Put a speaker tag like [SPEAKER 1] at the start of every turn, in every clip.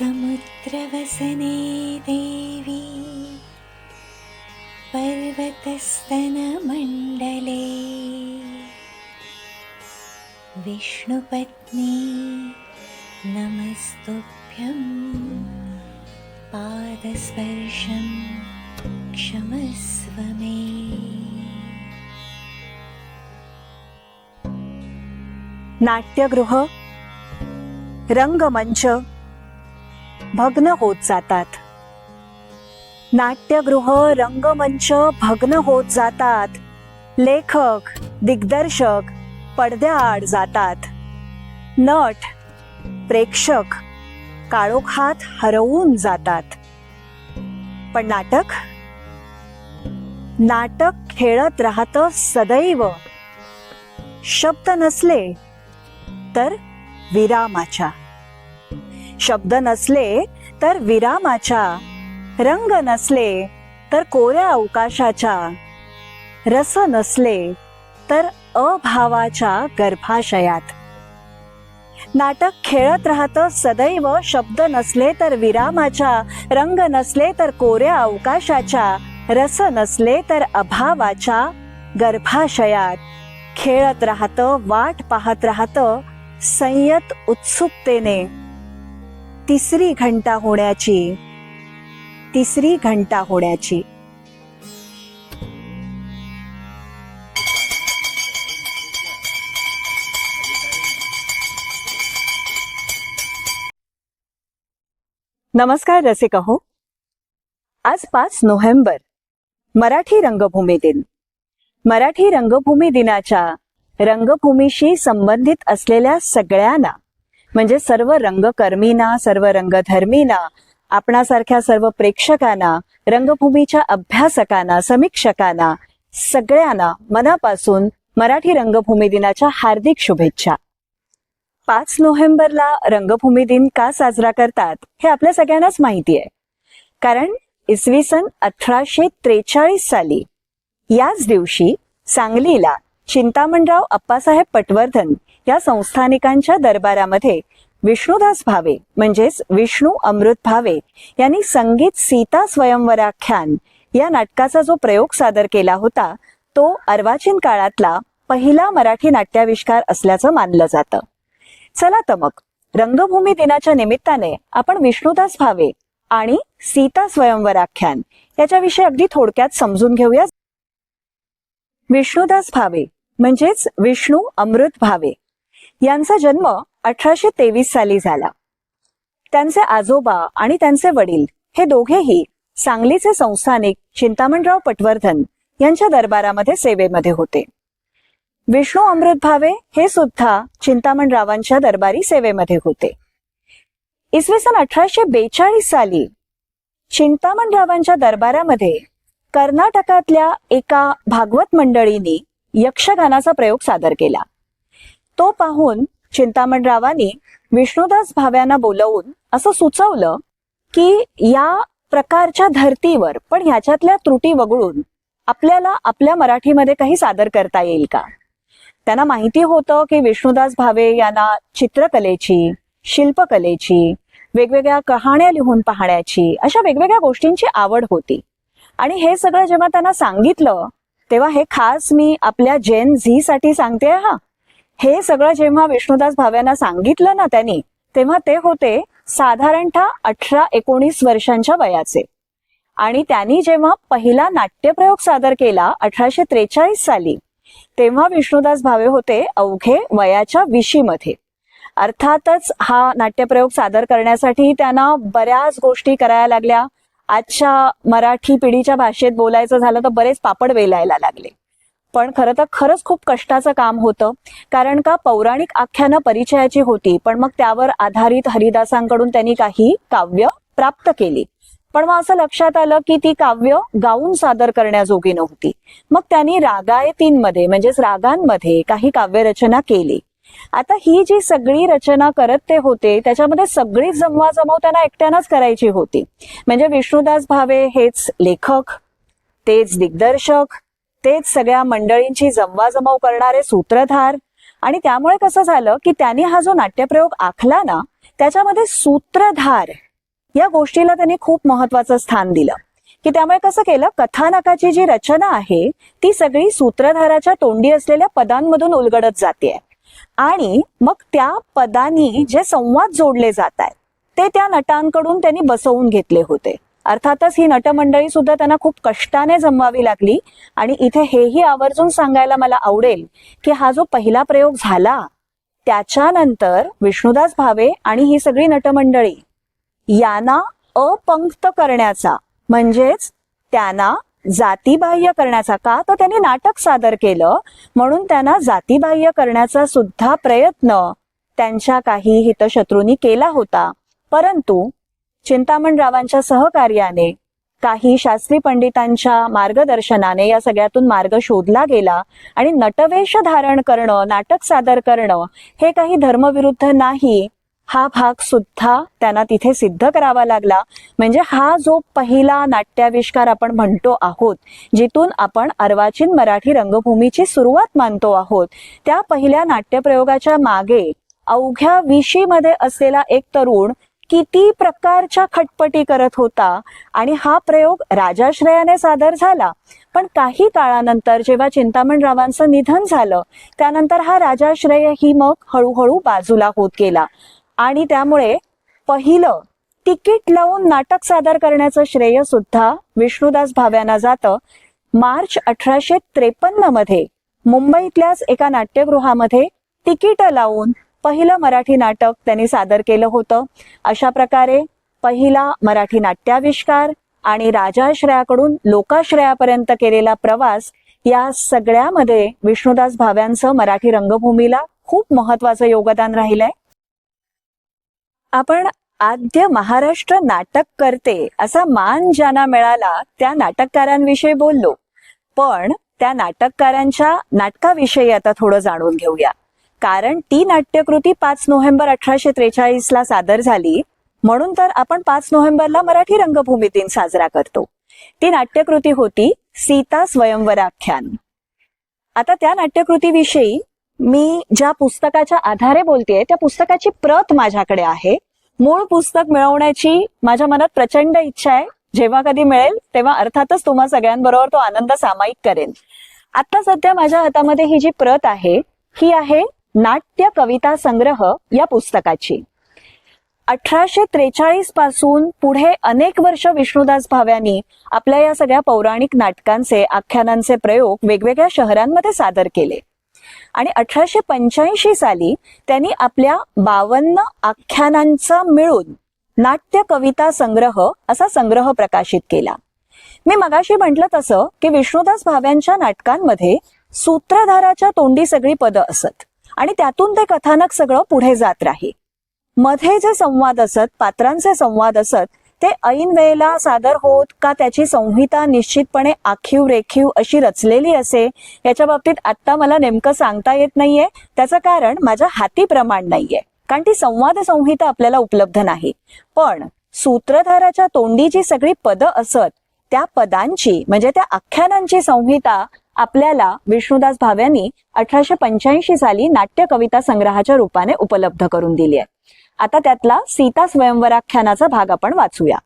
[SPEAKER 1] समुद्रवसने देवी पर्वतस्तनमण्डले विष्णुपत्नी नमस्तुभ्यं पादस्पर्शं क्षमस्व मे।
[SPEAKER 2] नाट्यगृह रंगमंच भग्न होत जातात. नाट्यगृह रंगमंच भग्न होत जातात. लेखक दिग्दर्शक पडद्याआड जातात. नट प्रेक्षक काळोखात हरवून जातात. पण नाटक? नाटक खेळत राहतं सदैव. शब्द नसले तर विरामाच्या. शब्द नसले तर विरामाच्या रंग नसले तर कोऱ्या अवकाशाच्या रस नसले तर अभावाच्या गर्भाशयात. नाटक खेळत राहतं सदैव शब्द नसले तर विरामाच्या रंग नसले तर कोऱ्या अवकाशाच्या रस नसले तर अभावाच्या गर्भाशयात. खेळत राहतं वाट पाहत राहतं संयत उत्सुकतेने तिसरी घंटा होण्याची. तिसरी घंटा होण्याची. नमस्कार रसिक हो आज पाच नोव्हेंबर मराठी रंगभूमी दिन. मराठी रंगभूमी दिनाच्या रंगभूमीशी संबंधित असलेल्या सगळ्यांना म्हणजे सर्व रंगकर्मींना सर्व रंगधर्मींना आपणासारख्या सर्व प्रेक्षकांना रंगभूमीच्या अभ्यासकांना समीक्षकांना सगळ्यांना मनापासून मराठी रंगभूमी दिनाच्या हार्दिक शुभेच्छा. पाच नोव्हेंबरला रंगभूमी दिन का साजरा करतात हे आपल्या सगळ्यांनाच माहिती आहे. कारण इसवी सन अठराशे त्रेचाळीस साली याच दिवशी सांगलीला चिंतामणराव अप्पासाहेब पटवर्धन या संस्थानिकांच्या दरबारामध्ये विष्णुदास भावे म्हणजेच विष्णू अमृत भावे यांनी संगीत सीता स्वयंवराख्यान या नाटकाचा जो प्रयोग सादर केला होता तो अर्वाचीन काळातला पहिला मराठी नाट्याविष्कार असल्याचं मानलं जातं. चला तर मग रंगभूमी दिनाच्या निमित्ताने आपण विष्णुदास भावे आणि सीता स्वयंवराख्यान याच्याविषयी अगदी थोडक्यात समजून घेऊया. विष्णुदास भावे म्हणजेच विष्णू अमृत भावे. यांचा जन्म अठराशे तेवीस साली झाला. त्यांचे आजोबा आणि त्यांचे वडील हे दोघेही सांगलीचे संस्थानिक चिंतामणराव पटवर्धन यांच्या दरबारामध्ये सेवेमध्ये होते. विष्णू अमृत भावे हे सुद्धा चिंतामणरावांच्या दरबारी सेवेमध्ये होते. इसवी सन अठराशे बेचाळीस साली चिंतामणरावांच्या दरबारामध्ये कर्नाटकातल्या एका भागवत मंडळींनी यक्षगानाचा प्रयोग सादर केला. तो पाहून चिंतामणरावांनी विष्णुदास भाव्यांना बोलवून असं सुचवलं की या प्रकारच्या धर्तीवर पण ह्याच्यातल्या त्रुटी वगळून आपल्याला आपल्या मराठीमध्ये काही सादर करता येईल का? त्यांना माहिती होतं की विष्णुदास भावे यांना चित्रकलेची शिल्पकलेची वेगवेगळ्या कहाण्या लिहून पाहण्याची अशा वेगवेगळ्या गोष्टींची आवड होती. आणि हे सगळं जेव्हा त्यांना सांगितलं तेव्हा हे खास मी आपल्या जेन झी साठी सांगते हा. हे सगळं जेव्हा विष्णुदास भाव्यांना सांगितलं ना त्यांनी तेव्हा ते होते साधारणतः अठरा एकोणीस वर्षांच्या वयाचे. आणि त्यांनी जेव्हा पहिला नाट्यप्रयोग सादर केला अठराशे त्रेचाळीस साली तेव्हा विष्णुदास भावे होते अवघे वयाच्या विशीमध्ये. अर्थातच हा नाट्यप्रयोग सादर करण्यासाठी त्यांना बऱ्याच गोष्टी करायला लागल्या. आजच्या मराठी पिढीच्या भाषेत बोलायचं झालं तर बरेच पापड वेलायला लागले. पण खरं तर खरंच खूप कष्टाचं काम होतं. कारण का पौराणिक आख्यानं परिचयाची होती पण मग त्यावर आधारित हरिदासांकडून त्यांनी काही काव्य प्राप्त केली. पण मग असं लक्षात आलं की ती काव्य गाऊन सादर करण्याजोगी नव्हती. मग त्यांनी रागायतींमध्ये म्हणजेच रागांमध्ये काही काव्यरचना केली. आता ही जी सगळी रचना करत ते होते त्याच्यामध्ये सगळी जमवाजमव त्यांना एकट्यानंच करायची होती. म्हणजे विष्णुदास भावे हेच लेखक तेच दिग्दर्शक तेच सगळ्या मंडळींची जमवाजमव करणारे सूत्रधार. आणि त्यामुळे कसं झालं की त्यांनी हा जो नाट्यप्रयोग आखला ना त्याच्यामध्ये सूत्रधार या गोष्टीला त्यांनी खूप महत्वाचं स्थान दिलं. की त्यामुळे कसं केलं कथानकाची जी रचना आहे ती सगळी सूत्रधाराच्या तोंडी असलेल्या पदांमधून उलगडत जाते आणि मग त्या पदांनी जे संवाद जोडले जात आहेत ते त्या नटांकडून त्यांनी बसवून घेतले होते. अर्थातच ही नटमंडळी सुद्धा त्यांना खूप कष्टाने जमवावी लागली. आणि इथे हेही आवर्जून सांगायला मला आवडेल की हा जो पहिला प्रयोग झाला त्याच्यानंतर विष्णुदास भावे आणि ही सगळी नटमंडळी यांना अपंक्त करण्याचा म्हणजेच त्यांना जातीबाह्य करण्याचा का तर त्यांनी नाटक सादर केलं म्हणून त्यांना जातीबाह्य करण्याचा सुद्धा प्रयत्न त्यांच्या काही हितशत्रूंनी केला होता. परंतु चिंतामणरावांच्या सहकार्याने काही शास्त्री पंडितांच्या मार्गदर्शनाने या सगळ्यातून मार्ग शोधला गेला आणि नटवेश धारण करणं नाटक सादर करणं हे काही धर्मविरुद्ध नाही हा भाग सुद्धा त्यांना तिथे सिद्ध करावा लागला. म्हणजे हा जो पहिला नाट्याविष्कार आपण म्हणतो आहोत जिथून आपण अर्वाचीन मराठी रंगभूमीची सुरुवात मानतो आहोत त्या पहिल्या नाट्यप्रयोगाच्या मागे अवघ्या विशीमध्ये असलेला एक तरुण किती प्रकारच्या खटपटी करत होता आणि हा प्रयोग राजाश्रयाने सादर झाला. पण काही काळानंतर जेव्हा चिंतामणरावांचं निधन झालं त्यानंतर हा राजाश्रय ही मग हळूहळू बाजूला होत गेला. आणि त्यामुळे पहिलं तिकीट लावून नाटक सादर करण्याचं श्रेय सुद्धा विष्णुदास भाव्यांना जातं. मार्च अठराशे त्रेपन्नमध्ये मुंबईतल्याच एका नाट्यगृहामध्ये तिकीट लावून पहिलं मराठी नाटक त्यांनी सादर केलं होतं. अशा प्रकारे पहिला मराठी नाट्याविष्कार आणि राजाश्रयाकडून लोकाश्रयापर्यंत केलेला प्रवास या सगळ्यामध्ये विष्णुदास भाव्यांचं मराठी रंगभूमीला खूप महत्वाचं योगदान राहिलंय. आपण आद्य महाराष्ट्र नाटक करते असा मान ज्यांना मिळाला त्या नाटककारांविषयी बोललो. पण त्या नाटककारांच्या नाटकाविषयी आता थोडं जाणून घेऊया. कारण ती नाट्यकृती पाच नोव्हेंबर अठराशे त्रेचाळीस ला सादर झाली. म्हणून तर आपण पाच नोव्हेंबरला मराठी रंगभूमी दिन साजरा करतो. ती नाट्यकृती होती सीता स्वयंवराख्यान. आता त्या नाट्यकृतीविषयी मी ज्या पुस्तकाच्या आधारे बोलतेय त्या पुस्तकाची प्रत माझ्याकडे आहे. मूळ पुस्तक मिळवण्याची माझ्या मनात प्रचंड इच्छा आहे. जेव्हा कधी मिळेल तेव्हा अर्थातच तुम्हा सगळ्यांबरोबर तो आनंद सामायिक करेन. आता सध्या माझ्या हातामध्ये ही जी प्रत आहे ही आहे नाट्य कविता संग्रह या पुस्तकाची. अठराशे त्रेचाळीसपासून पुढे अनेक वर्ष विष्णुदास भाव्यांनी आपल्या या सगळ्या पौराणिक नाटकांचे आख्यानांचे प्रयोग वेगवेगळ्या शहरांमध्ये सादर केले. आणि अठराशे पंच्याऐंशी साली त्यांनी आपल्या बावन्न आख्यानांचा मिळून नाट्य कविता संग्रह असा संग्रह प्रकाशित केला. मी मगाशी म्हटलं तसं की विष्णुदास भाव्यांच्या नाटकांमध्ये सूत्रधाराच्या तोंडी सगळी पदं असत. आणि त्यातून ते कथानक सगळं पुढे जात राही. मध्ये जे संवाद असत पात्रांचे संवाद असत ते ऐन वेळेला सादर होत का त्याची संहिता निश्चितपणे आखीव रेखीव अशी रचलेली असे याच्या बाबतीत आत्ता मला नेमकं सांगता येत नाहीये. त्याचं कारण माझ्या हाती प्रमाण नाहीये. कारण ती संवाद संहिता आपल्याला उपलब्ध नाही. पण सूत्रधाराच्या तोंडी जी सगळी पदं असत त्या पदांची म्हणजे त्या आख्यानांची संहिता आपल्याला विष्णुदास भाव्यांनी अठराशे पंच्याऐंशी साली नाट्य कविता संग्रहाच्या रूपाने उपलब्ध करून दिली आहे. आता त्यातला सीता स्वयंवराख्यानाचा भाग आपण वाचूया.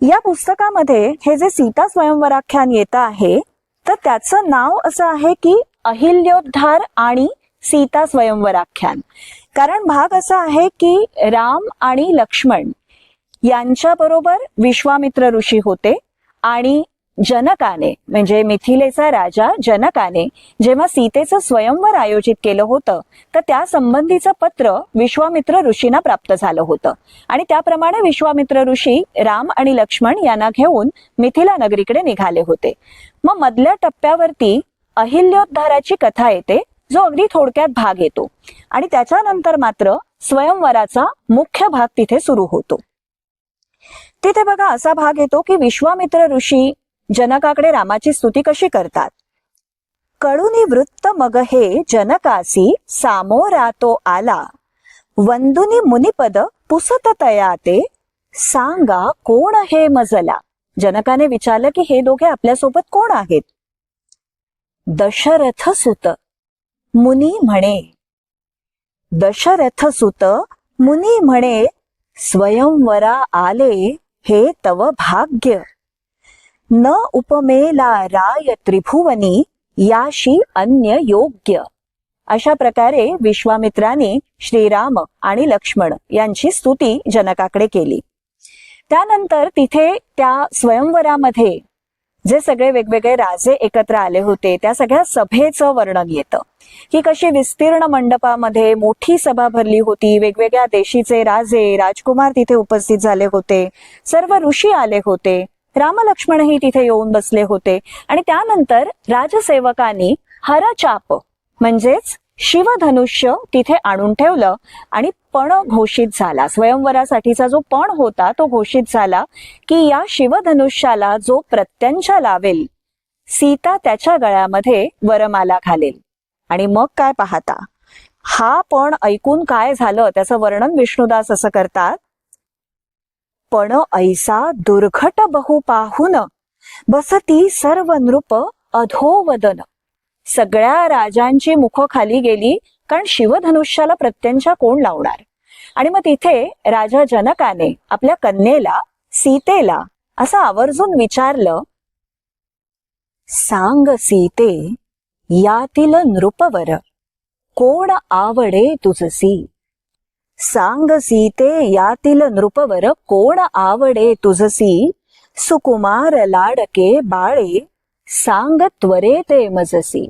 [SPEAKER 2] या पुस्तकामध्ये हे जे सीता स्वयंवराख्यान येत आहे तर त्याचं नाव असं आहे की अहिल्योद्धार आणि सीता स्वयंवराख्यान. कारण भाग असा आहे की राम आणि लक्ष्मण यांच्याबरोबर विश्वामित्र ऋषी होते आणि जनकाने म्हणजे मिथिलेचा राजा जनकाने जेव्हा सीतेचं स्वयंवर आयोजित केलं होतं तर त्या संबंधीचं पत्र विश्वामित्र ऋषींना प्राप्त झालं होतं. आणि त्याप्रमाणे विश्वामित्र ऋषी राम आणि लक्ष्मण यांना घेऊन मिथिला नगरीकडे निघाले होते. मग मधल्या टप्प्यावरती अहिल्योद्धाराची कथा येते जो अगदी थोडक्यात भाग येतो. आणि त्याच्यानंतर मात्र स्वयंवराचा मुख्य भाग तिथे सुरू होतो. तिथे बघा असा भाग येतो की विश्वामित्र ऋषी जनकाकडे रामाची स्तुती कशी करतात? कळुनी वृत्त मग हे जनकासी सामोरातो आला. वंदुनी मुनिपद पुसत तया ते. सांगा कोण हे मजला? जनकाने विचारलं की हे दोघे आपल्यासोबत कोण आहेत? दशरथ सुत. मुनी म्हणे. दशरथ सुत मुनी म्हणे स्वयंवरा आले हे तव भाग्य. न उपमेला राय त्रिभुवनी याशी अन्य योग्य. अशा प्रकारे विश्वामित्राने श्रीराम आणि लक्ष्मण यांची स्तुती जनकाकडे केली. त्यानंतर तिथे त्या स्वयंवरामध्ये जे सगळे वेगवेगळे राजे एकत्र आले होते त्या सगळ्या सभेचं वर्णन येतं. की कशी विस्तीर्ण मंडपामध्ये मोठी सभा भरली होती वेगवेगळ्या देशीचे राजे राजकुमार तिथे उपस्थित झाले होते सर्व ऋषी आले होते. रामलक्ष्मणही तिथे येऊन बसले होते. आणि त्यानंतर राजसेवकांनी हरचाप म्हणजेच शिवधनुष्य तिथे आणून ठेवलं आणि पण घोषित झाला. स्वयंवरासाठीचा जो पण होता तो घोषित झाला की या शिवधनुष्याला जो प्रत्यंचा लावेल सीता त्याच्या गळ्यामध्ये वरमाला घालेल. आणि मग काय पाहता? हा पण ऐकून काय झालं? त्याचं वर्णन विष्णुदास असं करतात. पण ऐसा दुर्घट बहु पाहून बसती सर्व नृप अधोवदन. सगळ्या राजांची मुख खाली गेली कारण शिवधनुष्याला प्रत्यंचा कोण लावणार? आणि मग तिथे राजा जनकाने आपल्या कन्येला सीतेला असं आवर्जून विचारलं सांग सीते यातील नृपवर कोण आवडे तुझसी? सांग सीते यातील नृपवर कोण आवडे तुझसी? सुकुमार लाडके बाळे सांग त्वरे ते मजसी.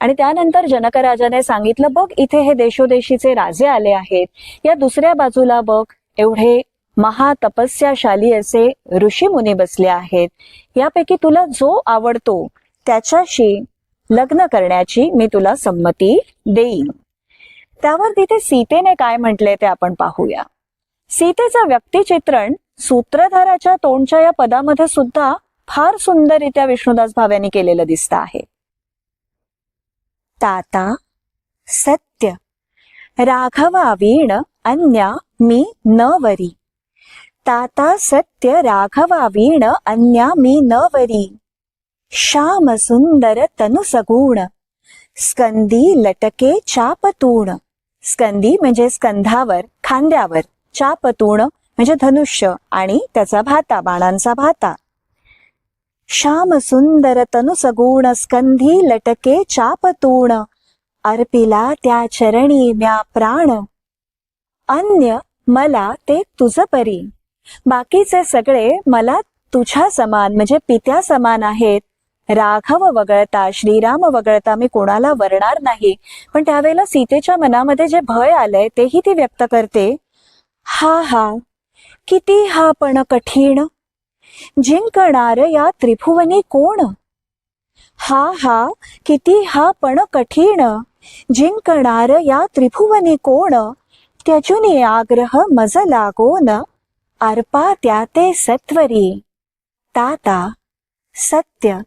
[SPEAKER 2] आणि त्यानंतर जनकराजाने सांगितलं बघ इथे हे देशोदेशीचे राजे आले आहेत. या दुसऱ्या बाजूला बघ एवढे महातपस्याशाली असे ऋषी मुनी बसले आहेत. यापैकी तुला जो आवडतो त्याच्याशी लग्न करण्याची मी तुला संमती देईन. त्यावर तिथे सीतेने काय म्हटले ते आपण पाहूया. सीतेचं व्यक्तिचित्रण सूत्रधाराच्या तोंडच्या या पदामध्ये सुद्धा फार सुंदररित्या विष्णुदास भाव्यांनी केलेलं दिसत आहे. ताता सत्य. राघवा वीण अन्या मी न वरी ताता सत्य राघवा वीण अन्या मी न वरी श्याम सुंदर तनु सगुण. स्कंदी लटके चापतूण. स्कंदी म्हणजे स्कंधावर खांद्यावर चापतूण म्हणजे धनुष्य आणि त्याचा भाता बाणांचा भाता. श्याम सुंदर तनु सगुण स्कंधी लटके चापतूण. अर्पिला त्या चरणी म्या प्राण. अन्य मला ते तुझ परी. बाकीचे सगळे मला तुझ्या समान म्हणजे पित्या समान आहेत. राघव वगळता श्रीराम वगळता मी कोणाला वरणार नाही. पण त्यावेळेला सीतेच्या मनामध्ये जे भय आलंय तेही ती व्यक्त करते. हा हा किती हा पण कठीण. जिंकणार या त्रिभुवनी कोण? हा हा किती हा पण कठीण. जिंकणार या त्रिभुवनी कोण? त्याजुनी आग्रह मज लागोन अर्पा त्या ते सत्वरी. ताता सत्य.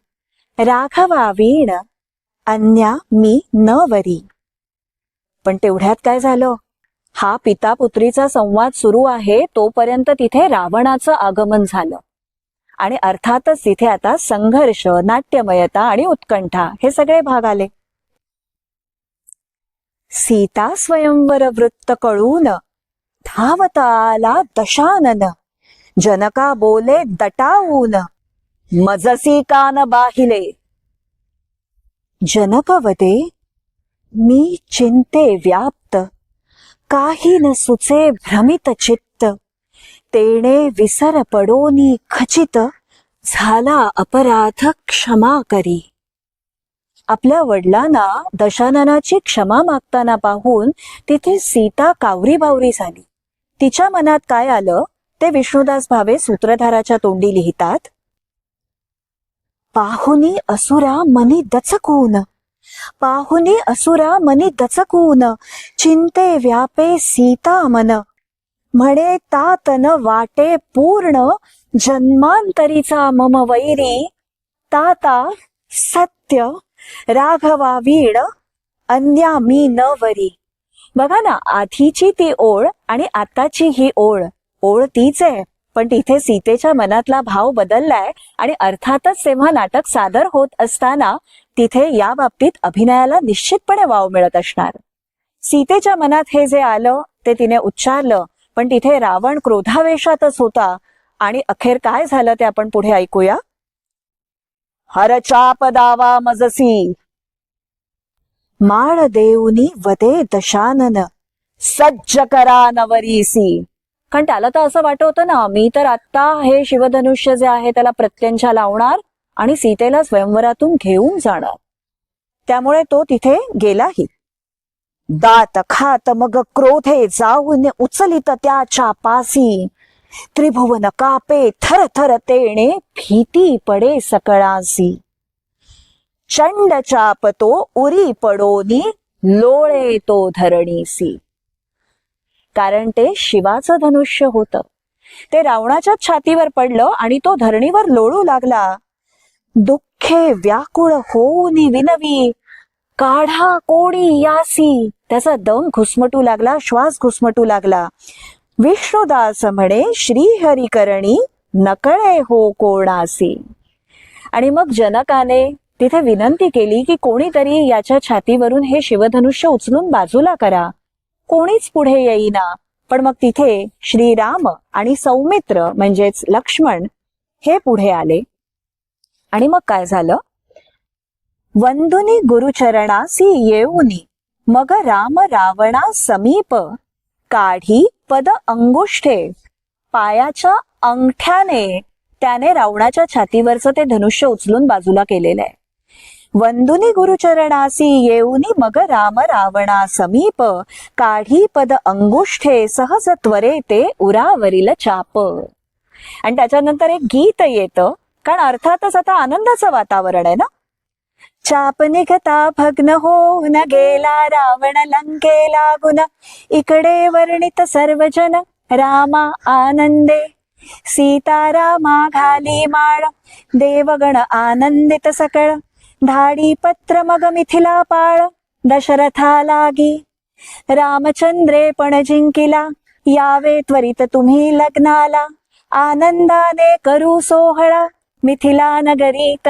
[SPEAKER 2] राघवावीण अन्या मी न वरी. पण तेवढ्यात काय झालं? हा पिता पुत्रीचा संवाद सुरू आहे तोपर्यंत तिथे रावणाचं आगमन झालं. आणि अर्थातच तिथे आता संघर्ष नाट्यमयता आणि उत्कंठा हे सगळे भाग आले. सीता स्वयंवर वृत्त कळून धावता आला दशानन जनका बोले दटावून. मजसी कान बाहिले. जनकवते मी चिंते व्याप्त काही न सुचे भ्रमित चित्त तेणे विसर पडोनी खचित झाला अपराध क्षमा करी. आपल्या वडिलांना दशाननाची क्षमा मागताना पाहून तिथे सीता कावरी बावरी झाली. तिच्या मनात काय आलं ते विष्णुदास भावे सूत्रधाराच्या तोंडी लिहितात पाहुनी असुरा मनी दचकून. पाहुनी असुरा मनी दचकून. चिंते व्यापे सीता मन. म्हणे तातन वाटे पूर्ण. जन्मांतरीचा मम वैरी. ताता सत्य. राघवा वीण. अन्या मी न वरी. बघा ना आधीची ती ओळ आणि आताची ही ओळ. ओळ तीच आहे. पण तिथे सीतेच्या मनातला भाव बदललाय आणि अर्थातच तेव्हा नाटक सादर होत असताना तिथे या बाबतीत अभिनयाला निश्चितपणे वाव मिळत असणार. सीतेच्या मनात हे जे आलं ते तिने उच्चारलं पण तिथे रावण क्रोधावेशातच होता. आणि अखेर काय झालं ते आपण पुढे ऐकूया? हरचाप दावा मजसी. माळ देऊनी वदे दशानन. सज्ज करा नवरीसी. कारण त्याला तर असं वाटत होतं ना मी तर आत्ता हे शिवधनुष्य जे आहे त्याला प्रत्यंच्या लावणार आणि सीतेला स्वयंवरातून घेऊन जाणार. त्यामुळे तो तिथे गेलाही. दात खात मग क्रोधे जाऊन उचलित त्याच्या पासी. त्रिभुवन कापे थर थर तेणे भीती पडे सकळासी. चंड चाप तो उरी पडोनी लोळे तो धरणीसी. कारण ते शिवाचं धनुष्य होतं. ते रावणाच्या छातीवर पडलं आणि तो धरणीवर लोळू लागला. दुःखे व्याकुळ होऊन विनवी काढा कोणी यासी. त्याचा दम घुसमटू लागला श्वास घुसमटू लागला. विष्णुदास म्हणे श्रीहरिकरणी नकळे हो कोणासी. आणि मग जनकाने तिथे विनंती केली की कोणीतरी याच्या छातीवरून हे शिवधनुष्य उचलून बाजूला करा. कोणीच पुढे येईना. पण मग तिथे श्रीराम आणि सौमित्र म्हणजेच लक्ष्मण हे पुढे आले. आणि मग काय झालं? वंदुनी गुरुचरणासी येऊनी मग राम रावणा समीप काढी पद अंगुष्ठे. पायाच्या अंगठ्याने त्याने रावणाच्या छातीवरचं ते धनुष्य उचलून बाजूला केलेलं आहे. वंदुनी गुरुचरणासी येऊनी मग राम रावणा समीप. काढी पद अंगुष्ठे सहज त्वरे ते उरावरील चाप. आणि त्याच्यानंतर एक गीत येतं. कारण अर्थातच आता आनंदाचं वातावरण आहे ना? चाप निघता भग्न होऊन गेला रावण लंकेला गुण इकडे वर्णित सर्वजन रामा आनंदे. सीतारामा घाली माळ. देवगण आनंदित सकळ. धाडी पत्र मग मिथिला पाळ दशरथा लागी. रामचंद्रे पण जिंकिला यावे त्वरित तुम्ही लग्नाला. आनंदाने करू सोहळा मिथिला नगरीत.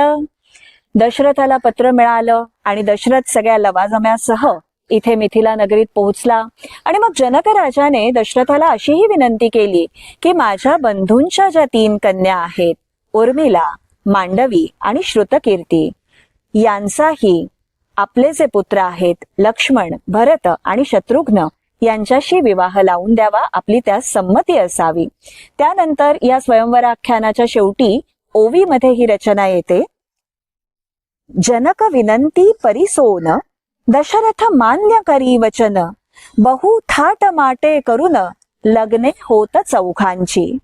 [SPEAKER 2] दशरथाला पत्र मिळालं आणि दशरथ सगळ्या लवाजम्यासह इथे मिथिला नगरीत पोहोचला. आणि मग जनक राजाने दशरथाला अशीही विनंती केली की माझ्या बंधूंच्या ज्या तीन कन्या आहेत उर्मिला मांडवी आणि श्रुतकीर्ती यांचाही आपले जे पुत्र आहेत लक्ष्मण भरत आणि शत्रुघ्न. यांच्याशी विवाह लावून द्यावा आपली त्यास संमती असावी. त्यानंतर या स्वयंवराख्यानाच्या शेवटी ओवीमध्ये ही रचना येते. जनक विनंती परिसोन दशरथ मान्य करी वचन. बहु थाट माटे करून लग्ने होत चौघांची.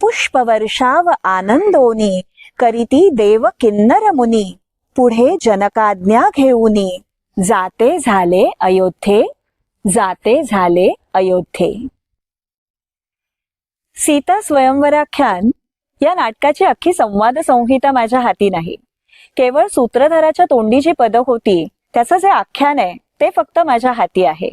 [SPEAKER 2] पुष्पवर्षाव आनंदोनी करीती देव किन्नर मुनी. पुढे जनकाज्ञा घेऊन. जाते झाले अयोध्ये. जाते झाले अयोध्ये. सीता स्वयंवराख्यान. या नाटकाची अख्खी संवाद संहिता माझ्या हाती नाही. केवळ सूत्रधाराच्या तोंडी जी पदं होती. त्याचं जे आख्यान आहे ते फक्त माझ्या हाती आहे.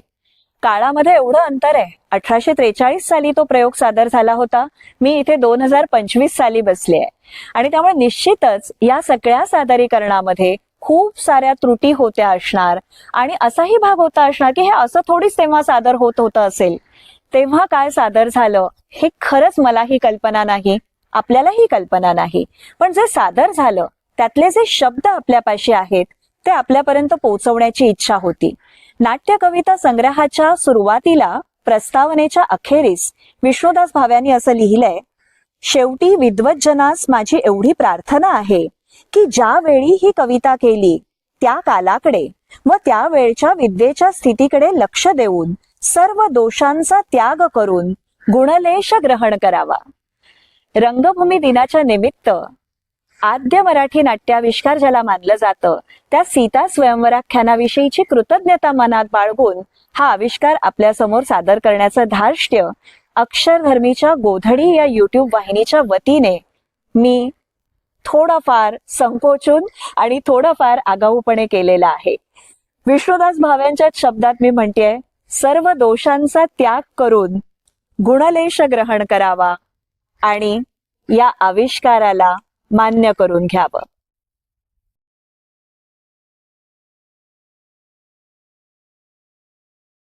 [SPEAKER 2] काळामध्ये एवढं अंतर आहे. अठराशे त्रेचाळीस साली तो प्रयोग सादर झाला होता. मी इथे दोन हजार पंचवीस साली बसले आहे. आणि त्यामुळे निश्चितच या सगळ्या सादरीकरणामध्ये खूप साऱ्या त्रुटी होत्या असणार. आणि असाही भाग होता असणार की हे असं थोडीच तेव्हा सादर होत होतं असेल. तेव्हा काय सादर झालं हे खरंच मलाही कल्पना नाही आपल्यालाही कल्पना नाही. पण जे सादर झालं त्यातले जे शब्द आपल्यापाशी आहेत ते आपल्यापर्यंत पोहोचवण्याची इच्छा होती. नाट्य कविता संग्रहाच्या सुरुवातीला प्रस्तावनेच्या अखेरीस विष्णुदास भाव्यांनी असं लिहिलंय शेवटी विद्वज्जनास माझी एवढी प्रार्थना आहे की ज्या वेळी ही कविता केली त्या कालाकडे व त्या वेळच्या विद्येच्या स्थितीकडे लक्ष देऊन सर्व दोषांचा त्याग करून गुणलेश ग्रहण करावा. रंगभूमी दिनाच्या निमित्त आद्य मराठी नाट्याविष्कार ज्याला मानलं जातं त्या सीता स्वयंवराख्यानाविषयीची कृतज्ञता मनात बाळगून हा आविष्कार आपल्यासमोर सादर करण्याचं धार्ष्ट्य अक्षरधर्मीच्या गोधडी या युट्यूब वाहिनीच्या वतीने मी थोडाफार संकोचून आणि थोडंफार आगाऊपणे केलेला आहे. विष्णुदास भाव्यांच्या शब्दात मी म्हणतेय सर्व दोषांचा त्याग करून गुणलेश ग्रहण करावा आणि या आविष्काराला मान्य करून घ्यावं.